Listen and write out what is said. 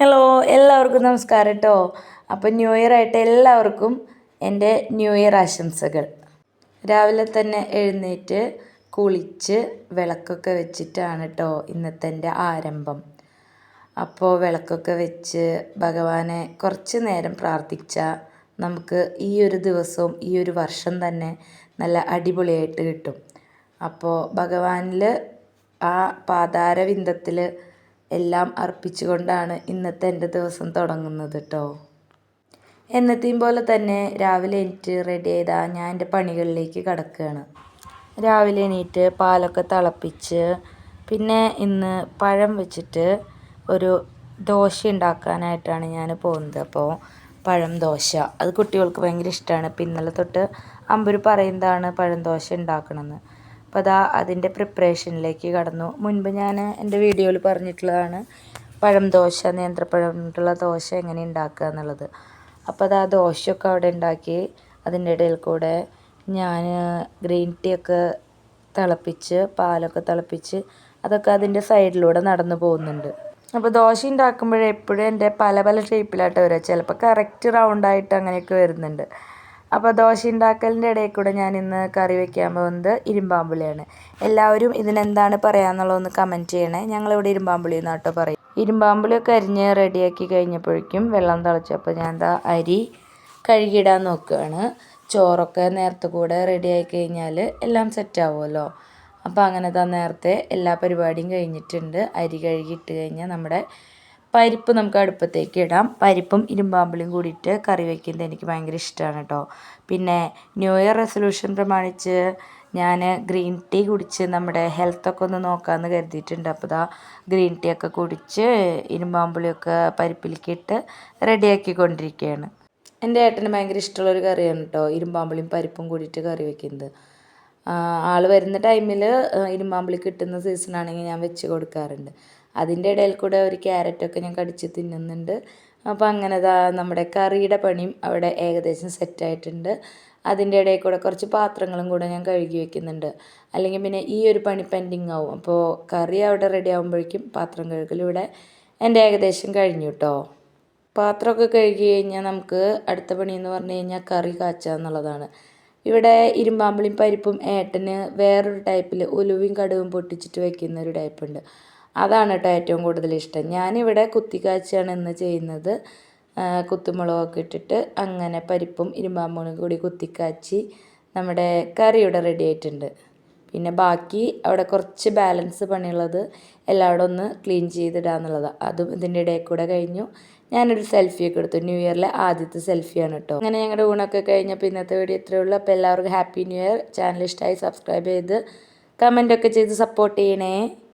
Hello എല്ലാവർക്കും നമസ്കാരം കേട്ടോ അപ്പം ന്യൂ ഇയർ ആയിട്ട് എല്ലാവർക്കും എന്റെ ന്യൂ ഇയർ ആശംസകൾ. രാവിലെ തന്നെ എഴുന്നേറ്റ് കുളിച്ച് വിളക്കൊക്കെ വെച്ചിട്ടാണ് കേട്ടോ ഇന്നത്തെ എന്റെ ആരംഭം. അപ്പോൾ വിളക്കൊക്കെ വെച്ച് ഭഗവാനെ കുറച്ച് നേരം പ്രാർത്ഥിച്ചാൽ നമുക്ക് ഈ ഒരു ദിവസവും ഈ ഒരു വർഷം തന്നെ നല്ല അടിപൊളിയായിട്ട് കിട്ടും. അപ്പോൾ ഭഗവാനിൽ ആ പാതാരവിന്ദത്തിൽ എല്ലാം അർപ്പിച്ചുകൊണ്ടാണ് ഇന്നത്തെ എന്റെ ദിവസം തുടങ്ങുന്നത് കേട്ടോ എന്നത്തെയും പോലെ തന്നെ രാവിലെ എണീറ്റ് റെഡി ചെയ്താൽ ഞാൻ എന്റെ പണികളിലേക്ക് കിടക്കുകയാണ് രാവിലെ എണീറ്റ് പാലൊക്കെ തിളപ്പിച്ച് പിന്നെ ഇന്ന് പഴം വെച്ചിട്ട് ഒരു ദോശ ഉണ്ടാക്കാനായിട്ടാണ് ഞാൻ പോകുന്നത്. അപ്പോൾ പഴം ദോശ. അത് കുട്ടികൾക്ക് ഭയങ്കര ഇഷ്ടമാണ് ഇപ്പം ഇന്നലെ തൊട്ട് അമ്പര് പറയുന്നതാണ് പഴം ദോശ ഉണ്ടാക്കണമെന്ന്. അപ്പോൾ അതാ അതിന്റെ പ്രിപ്പറേഷനിലേക്ക് കടന്നു. മുൻപ് ഞാൻ എന്റെ വീഡിയോയിൽ പറഞ്ഞിട്ടുള്ളതാണ് പഴം ദോശ നേന്ത്രപ്പഴം ദോശ എങ്ങനെ ഉണ്ടാക്കുക എന്നുള്ളത്. അപ്പോൾ അതാ ദോശയൊക്കെ അവിടെ ഉണ്ടാക്കി അതിന്റെ ഇടയിൽ കൂടെ ഞാൻ ഗ്രീൻ ടീ ഒക്കെ തിളപ്പിച്ച് പാലൊക്കെ തിളപ്പിച്ച് അതൊക്കെ അതിന്റെ സൈഡിലൂടെ നടന്നു പോകുന്നുണ്ട്. അപ്പോൾ ദോശ ഉണ്ടാക്കുമ്പോഴേ എപ്പോഴും എന്റെ പല പല ഷേപ്പിലായിട്ട് വരിക. ചിലപ്പോൾ കറക്റ്റ് റൗണ്ടായിട്ട് അങ്ങനെയൊക്കെ വരുന്നുണ്ട്. അപ്പോൾ ദോശ ഉണ്ടാക്കലിന്റെ ഇടയിൽ കൂടെ ഞാൻ ഇന്ന് കറി വെക്കാൻ പോകുന്നത് ഇരുമ്പാമ്പുളിയാണ്. എല്ലാവരും ഇതിനെന്താണ് പറയാന്നുള്ളതൊന്ന് കമന്റ് ചെയ്യണേ. ഞങ്ങളിവിടെ ഇരുമ്പാമ്പുളി എന്നാട്ടോ പറയും. ഇരുമ്പാമ്പുളിയൊക്കെ അരിഞ്ഞ് റെഡിയാക്കി കഴിഞ്ഞപ്പോഴേക്കും വെള്ളം തിളച്ചപ്പോൾ ഞാൻ എന്താ അരി കഴുകിയിടാൻ നോക്കുകയാണ്. ചോറൊക്കെ നേരത്തെ കൂടെ റെഡിയായി കഴിഞ്ഞാൽ എല്ലാം സെറ്റ് ആവുമല്ലോ. അപ്പോൾ അങ്ങനെ താ നേരത്തെ എല്ലാ പരിപാടിയും കഴിഞ്ഞിട്ടുണ്ട്. അരി കഴുകിയിട്ട് കഴിഞ്ഞാൽ നമ്മുടെ പരിപ്പ് നമുക്ക് അടുപ്പത്തേക്ക് ഇടാം. പരിപ്പും ഇരുമ്പാമ്പിളിയും കൂടിയിട്ട് കറി വയ്ക്കുന്നത് എനിക്ക് ഭയങ്കര ഇഷ്ടമാണ് കേട്ടോ. പിന്നെ ന്യൂ ഇയർ റെസൊല്യൂഷൻ പ്രമാണിച്ച് ഞാൻ ഗ്രീൻ ടീ കുടിച്ച് നമ്മുടെ ഹെൽത്തൊക്കെ ഒന്ന് നോക്കാമെന്ന് കരുതിയിട്ടുണ്ട്. അപ്പോൾ ഇതാ ഗ്രീൻ ടീ ഒക്കെ കുടിച്ച് ഇരുമ്പാമ്പുളിയൊക്കെ പരിപ്പിലേക്ക് ഇട്ട് റെഡിയാക്കിക്കൊണ്ടിരിക്കുകയാണ് എന്റെ ഏട്ടന് ഭയങ്കര ഇഷ്ടമുള്ളൊരു കറിയാണ് കേട്ടോ ഇരുമ്പാമ്പുളിയും പരിപ്പും കൂടിയിട്ട് കറി വയ്ക്കുന്നത് ആൾ വരുന്ന ടൈമിൽ ഇരുമ്പാമ്പിളി കിട്ടുന്ന സീസണാണെങ്കിൽ ഞാൻ വെച്ച് കൊടുക്കാറുണ്ട്. അതിന്റെ ഇടയിൽ കൂടെ ഒരു ക്യാരറ്റൊക്കെ ഞാൻ കടിച്ച് തിന്നുന്നുണ്ട്. അപ്പോൾ അങ്ങനെ ദാ നമ്മുടെ കറിയുടെ പണിയും അവിടെ ഏകദേശം സെറ്റായിട്ടുണ്ട്. അതിന്റെ ഇടയിൽ കൂടെ കുറച്ച് പാത്രങ്ങളും കൂടെ ഞാൻ കഴുകി വെക്കുന്നുണ്ട്. അല്ലെങ്കിൽ പിന്നെ ഈ ഒരു പണി പെൻഡിങ് ആവും. അപ്പോൾ കറി അവിടെ റെഡി ആകുമ്പോഴേക്കും പാത്രം കഴുകൽ ഇവിടെ എന്റെ ഏകദേശം കഴിഞ്ഞു കേട്ടോ പാത്രമൊക്കെ കഴുകി കഴിഞ്ഞാൽ നമുക്ക് അടുത്ത പണി എന്ന് പറഞ്ഞു കഴിഞ്ഞാൽ കറി കാച്ചുക എന്നുള്ളതാണ് ഇവിടെ ഇരുമ്പാമ്പിളിയും പരിപ്പും ഏട്ടന് വേറൊരു ടൈപ്പിൽ ഉലുവയും കടുവും പൊട്ടിച്ചിട്ട് വെക്കുന്ന ഒരു ടൈപ്പുണ്ട് അതാണ് കേട്ടോ ഏറ്റവും കൂടുതൽ ഇഷ്ടം. ഞാനിവിടെ കുത്തിക്കാഴ്ചയാണ് ഇന്ന് ചെയ്യുന്നത്. കുത്തുമുളകൊക്കെ ഇട്ടിട്ട് അങ്ങനെ പരിപ്പും ഇരുമ്പാമ്പുളിയും കൂടി കുത്തിക്കാച്ചി നമ്മുടെ കറിയുടെ റെഡി ആയിട്ടുണ്ട്. പിന്നെ ബാക്കി അവിടെ കുറച്ച് ബാലൻസ് പണിയുള്ളത് എല്ലാവരും ഒന്ന് ക്ലീൻ ചെയ്തിടുക എന്നുള്ളതാണ് അതും ഇതിന്റെ ഇടയിൽ കൂടെ കഴിഞ്ഞു. ഞാനൊരു സെൽഫിയൊക്കെ എടുത്തു. ന്യൂ ഇയറിലെ ആദ്യത്തെ സെൽഫിയാണ് കേട്ടോ അങ്ങനെ ഞങ്ങളുടെ ഊണൊക്കെ കഴിഞ്ഞപ്പോൾ ഇന്നത്തെ വീഡിയോ ഇത്രയേ ഉള്ളൂ. അപ്പോൾ എല്ലാവർക്കും ഹാപ്പി ന്യൂ ഇയർ ചാനൽ ഇഷ്ടമായി സബ്സ്ക്രൈബ് ചെയ്ത് കമന്റൊക്കെ ചെയ്ത് സപ്പോർട്ട് ചെയ്യണേ.